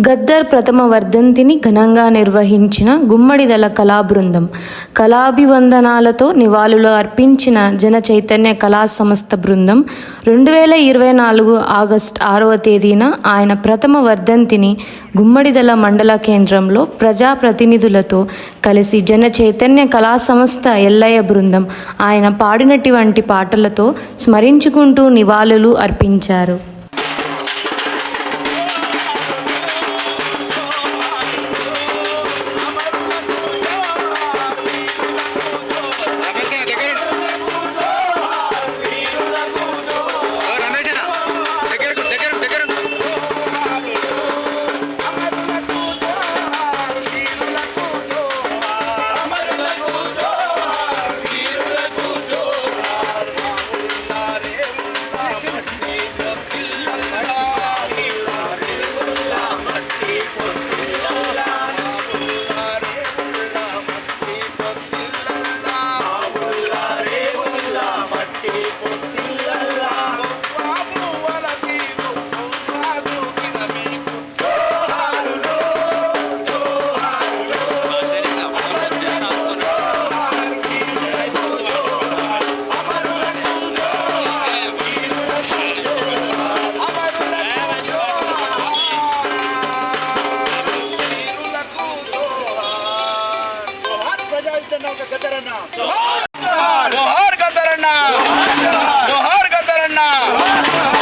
గద్దర్ ప్రథమ వర్ధంతిని ఘనంగా నిర్వహించిన గుమ్మడిదల కళా బృందం. కళాభివందనాలతో నివాళులు అర్పించిన జన చైతన్య కళా సంస్థ బృందం రెండు వేల ఇరవై నాలుగు ఆగస్టు ఆరవ తేదీన ఆయన ప్రథమ వర్ధంతిని గుమ్మడిదల మండల కేంద్రంలో ప్రజాప్రతినిధులతో కలిసి జన చైతన్య కళా సంస్థ ఎల్లయ్య బృందం ఆయన పాడినటువంటి పాటలతో స్మరించుకుంటూ నివాళులు అర్పించారు.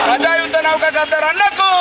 هجايو توهان نه ڪجهه